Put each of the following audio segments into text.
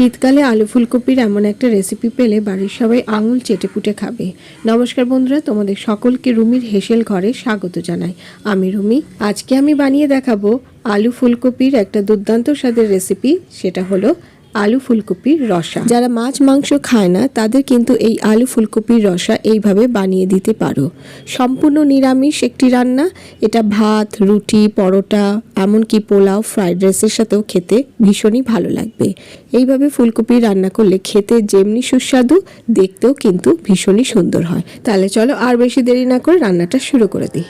শীতকালে আলু ফুলকপির এমন একটা রেসিপি পেলে বাড়ির সবাই আঙুল চেটেপুটে খাবে। নমস্কার বন্ধুরা, তোমাদের সকলকে রুমির হেসেল ঘরে স্বাগত জানাই। আমি রুমি, আজকে আমি বানিয়ে দেখাবো আলু ফুলকপির একটা দুর্দান্ত স্বাদের রেসিপি সেটা হলো আলু ফুলকপির রসা। যারা মাছ, মাংস খায় না, তাদের কিন্তু এই আলু ফুলকপির রসা এইভাবে বানিয়ে দিতে পারো। সম্পূর্ণ নিরামিষ একটি রান্না। এটা ভাত, রুটি, পরোটা, এমনকি পোলাও, ফ্রাইড রাইসের সাথেও খেতে ভীষণই ভালো লাগবে। এইভাবে ফুলকপি রান্না করলে খেতে যেমনি সুস্বাদু, দেখতেও কিন্তু ভীষণই সুন্দর হয়। তাহলে চলো আর বেশি দেরি না করে রান্নাটা শুরু করে দিই।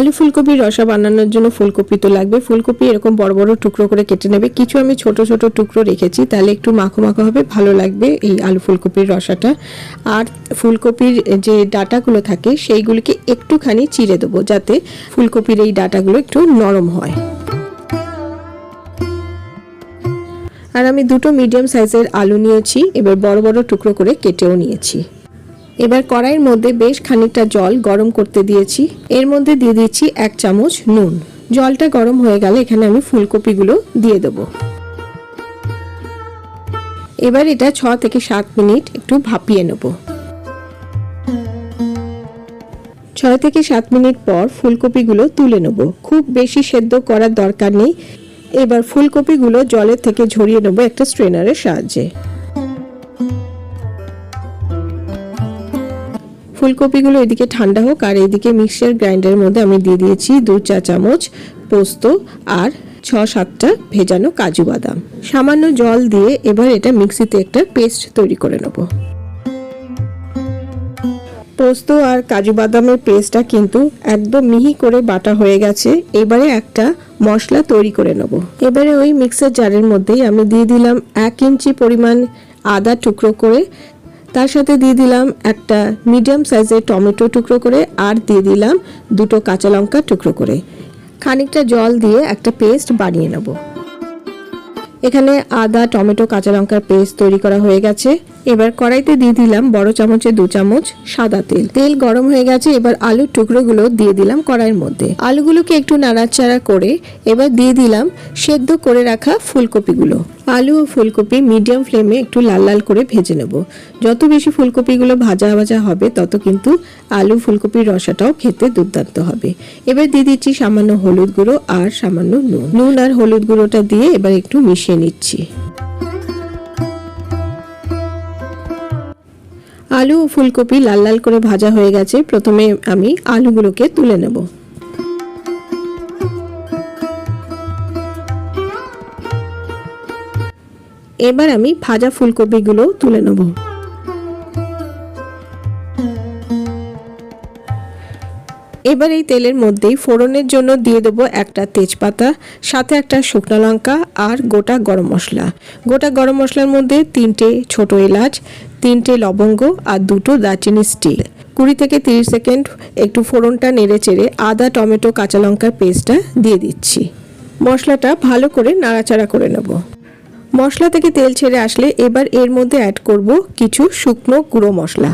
আলু ফুলকপির রসা বানানোর জন্য ফুলকপি তো লাগবে। ফুলকপি এরকম বড় বড় টুকরো করে কেটে নেবে। কিছু আমি ছোট ছোট টুকরো রেখেছি, তাহলে একটু মাখো মাখো হবে, ভালো লাগবে এই আলু ফুলকপির রসাটা। আর ফুলকপির যে ডাটাগুলো থাকে, সেইগুলিকে একটুখানি চিড়ে দেবো, যাতে ফুলকপির এই ডাটাগুলো একটু নরম হয়। আর আমি দুটো মিডিয়াম সাইজের আলু নিয়েছি, এবার বড় বড় টুকরো করে কেটেও নিয়েছি। এবার কড়াইয়ের মধ্যে বেশ খানিকটা জল গরম করতে দিয়েছি। এর মধ্যে দিয়ে দিচ্ছি এক চামচ নুন। জলটা গরম হয়ে গেলে এখানে আমি ফুলকপিগুলো দিয়ে দেব। এবার এটা ছ থেকে সাত মিনিট একটু ভাপিয়ে নেব। ছয় থেকে সাত মিনিট পর ফুলকপিগুলো তুলে নেব। খুব বেশি সেদ্ধ করার দরকার নেই। এবার ফুলকপিগুলো জলের থেকে ঝরিয়ে নেব একটা স্ট্রেনারের সাহায্যে। ফুলকপিগুলো এদিকে ঠান্ডা হোক আর এদিকে মিক্সচার গ্রাইন্ডারের মধ্যে আমি দিয়ে দিয়েছি দু চা চামচ পোস্ত আর ছ সাতটা ভেজানো কাজু বাদাম। সামান্য জল দিয়ে এবার এটা মিক্সিতে একটা পেস্ট তৈরি করে নেব। পোস্ত আর কাজু বাদামের পেস্টটা কিন্তু একদম মিহি করে বাটা হয়ে গেছে। এবারে একটা মশলা তৈরি করে নেব। এবারে ওই মিক্সার জারের মধ্যেই আমি দিয়ে দিলাম এক ইঞ্চি পরিমাণ আদা টুকরো করে তার সাথে দিয়ে দিলাম একটা মিডিয়াম সাইজের টমেটো টুকরো করে, আর দিয়ে দিলাম দুটো কাঁচা লঙ্কা টুকরো করে। খানিকটা জল দিয়ে একটা পেস্ট বানিয়ে নেব। এখানে আদা, টমেটো, কাঁচা লঙ্কার পেস্ট তৈরি করা হয়ে গেছে। এবার কড়াইতে দিয়ে দিলাম বড় চামচে দু চামচ সাদা তেল। তেল গরম হয়ে গেছে, এবার আলুর টুকরোগুলো দিয়ে দিলাম কড়াইয়ের মধ্যে। আলুগুলোকে একটু নাড়াচাড়া করে এবার দিয়ে দিলাম সেদ্ধ করে রাখা ফুলকপিগুলো। আলু ও ফুলকপি মিডিয়াম ফ্লেমে একটু লাল লাল করে ভেজে নেব। যত বেশি ফুলকপিগুলো ভাজা ভাজা হবে, তত কিন্তু আলু ফুলকপির রসাটাও খেতে দুর্দান্ত হবে। এবার দিয়ে দিচ্ছি সামান্য হলুদ গুঁড়ো আর সামান্য নুন। নুন আর হলুদ গুঁড়োটা দিয়ে এবার একটু মিশিয়ে নিচ্ছি। আলু ও ফুলকপি লাল লাল করে ভাজা হয়ে গেছে, প্রথমে আমি আলুগুলোকে তুলে নেব। এবার আমি ভাজা ফুলকপিগুলো তুলে নেব। এবার এই তেলের মধ্যেই ফোড়নের জন্য দিয়ে দেবো একটা তেজপাতা, সাথে একটা শুকনো লঙ্কা আর গোটা গরম মশলা। গোটা গরম মশলার মধ্যে তিনটে ছোট এলাচ তিনটে লবঙ্গ আর দুটো দারচিনি স্টিল। কুড়ি থেকে তিরিশ সেকেন্ড একটু ফোড়নটা নেড়ে চেড়ে আদা, টমেটো, কাঁচা লঙ্কার পেস্টটা দিয়ে দিচ্ছি। মশলাটা ভালো করে নাড়াচাড়া করে নেব। মশলা থেকে তেল ছেড়ে আসলে এবার এর মধ্যে অ্যাড করব কিছু শুকনো গুঁড়ো মশলা।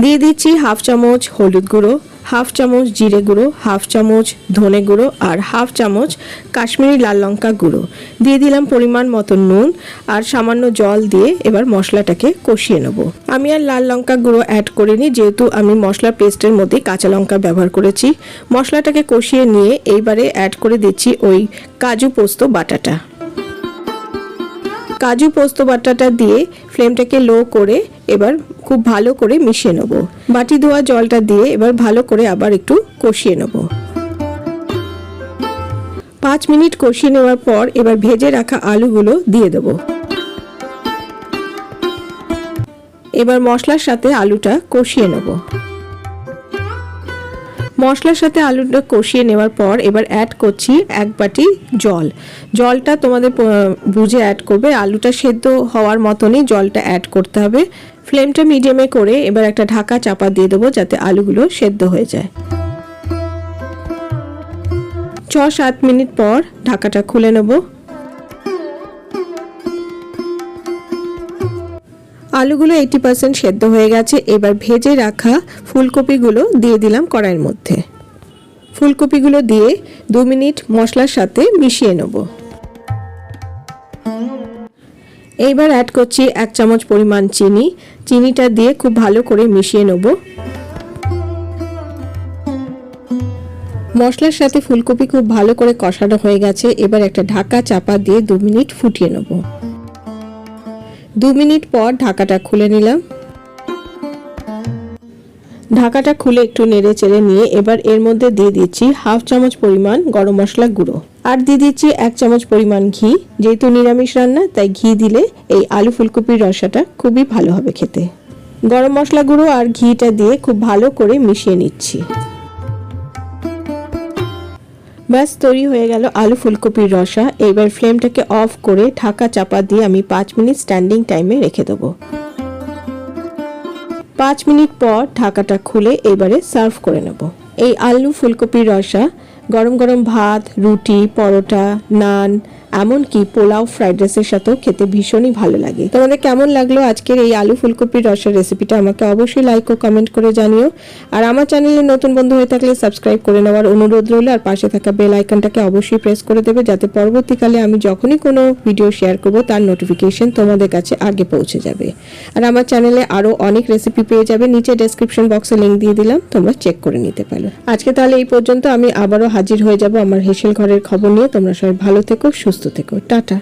দিয়ে দিচ্ছি হাফ চামচ হলুদ গুঁড়ো হাফ চামচ জিরে গুঁড়ো, হাফ চামচ ধনে গুঁড়ো আর হাফ চামচ কাশ্মীরি লাল লঙ্কা গুঁড়ো। দিয়ে দিলাম পরিমাণ মতো নুন আর সামান্য জল দিয়ে এবার মশলাটাকে কষিয়ে নেব। আমি আর লাল লঙ্কা গুঁড়ো অ্যাড করিনি, যেহেতু আমি মশলা পেস্টের মধ্যে কাঁচা লঙ্কা ব্যবহার করেছি। মশলাটাকে কষিয়ে নিয়ে এইবারে অ্যাড করে দিচ্ছি ওই কাজু পোস্ত বাটাটা। কাজু পোস্ত বাটাটা দিয়ে ফ্লেমটাকে লো করে এবার খুব ভালো করে মিশিয়ে নেব। বাটি ধোয়া জলটা দিয়ে এবার ভালো করে আবার একটু কষিয়ে নেব। পাঁচ মিনিট কষিয়ে নেওয়ার পর এবার ভেজে রাখা আলুগুলো দিয়ে দেব। এবার মশলার সাথে আলুটা কষিয়ে নেব। মশলার সাথে আলুটা কষিয়ে নেওয়ার পর এবার অ্যাড করছি এক বাটি জল। জলটা তোমাদের বুঝে অ্যাড করবে। আলুটা সেদ্ধ হওয়ার মতনই জলটা অ্যাড করতে হবে। ফ্লেমটা মিডিয়ামে করে এবার একটা ঢাকা চাপা দিয়ে দেবো যাতে আলুগুলো সেদ্ধ হয়ে যায়। ছ সাত মিনিট পর ঢাকাটা খুলে নেব। আলুগুলো এইটি পার্সেন্ট সেদ্ধ হয়ে গেছে। এবার ভেজে রাখা ফুলকপিগুলো দিয়ে দিলাম কড়াইয়ের মধ্যে। ফুলকপিগুলো দিয়ে দু মিনিট মশলার সাথে মিশিয়ে নেব। এইবার অ্যাড করছি এক চামচ পরিমাণ চিনি। চিনিটা দিয়ে খুব ভালো করে মিশিয়ে নেব। মশলার সাথে ফুলকপি খুব ভালো করে কষানো হয়ে গেছে। এবার একটা ঢাকা চাপা দিয়ে দু মিনিট ফুটিয়ে নেব। দু মিনিট পর ঢাকাটা খুলে নিলাম। ঢাকাটা খুলে একটু নেড়ে চেড়ে নিয়ে এবার এর মধ্যে দিয়ে দিচ্ছি হাফ চামচ পরিমাণ গরম মশলা গুঁড়ো। আর দিয়ে দিচ্ছি এক চামচ পরিমাণ ঘি। যেহেতু নিরামিষ রান্না, তাই ঘি দিলে এই আলু ফুলকপির রসাটা খুবই ভালো হবে খেতে। গরম মশলা গুঁড়ো আর ঘিটা দিয়ে খুব ভালো করে মিশিয়ে নিচ্ছি। ব্যাস, তৈরি হয়ে গেল আলু ফুলকপির রসা। এবার ফ্লেমটাকে অফ করে ঢাকা চাপা দিয়ে আমি পাঁচ মিনিট স্ট্যান্ডিং টাইমে রেখে দেবো। পাঁচ মিনিট পর ঢাকাটা খুলে এবারে সার্ভ করে নেব। এই আলু ফুলকপির রসা, গরম গরম ভাত, রুটি, পরোটা, নান এমনকি পোলাও, ফ্রাইড রাইসের সাথেও খেতে ভীষণই ভালো লাগে। তোমাদের কেমন লাগল আজকের এই আলু ফুলকপির রসের রেসিপিটা আমাকে অবশ্যই লাইক ও কমেন্ট করে জানিও। আর আমার চ্যানেলে নতুন বন্ধু হয়ে থাকলে সাবস্ক্রাইব করে নেওয়ার অনুরোধ রইল। আর পাশে থাকা বেল আইকনটাকে অবশ্যই প্রেস করে দেবে যাতে পরবর্তীকালে আমি যখনই কোনো ভিডিও শেয়ার করব, তার নোটিফিকেশন তোমাদের কাছে আগে পৌঁছে যাবে। আর আমার চ্যানেলে আরও অনেক রেসিপি পেয়ে যাবে। নিচে ডেসক্রিপশন বক্সে লিঙ্ক দিয়ে দিলাম। তোমরা চেক করে নিতে পারো। আজকে তাহলে এই পর্যন্ত আমি আবারও হাজির হয়ে যাব আমার হেসেল ঘরের খবর নিয়ে। তোমরা সবাই ভালো থেকো সুস্থ থেকো। টাটা।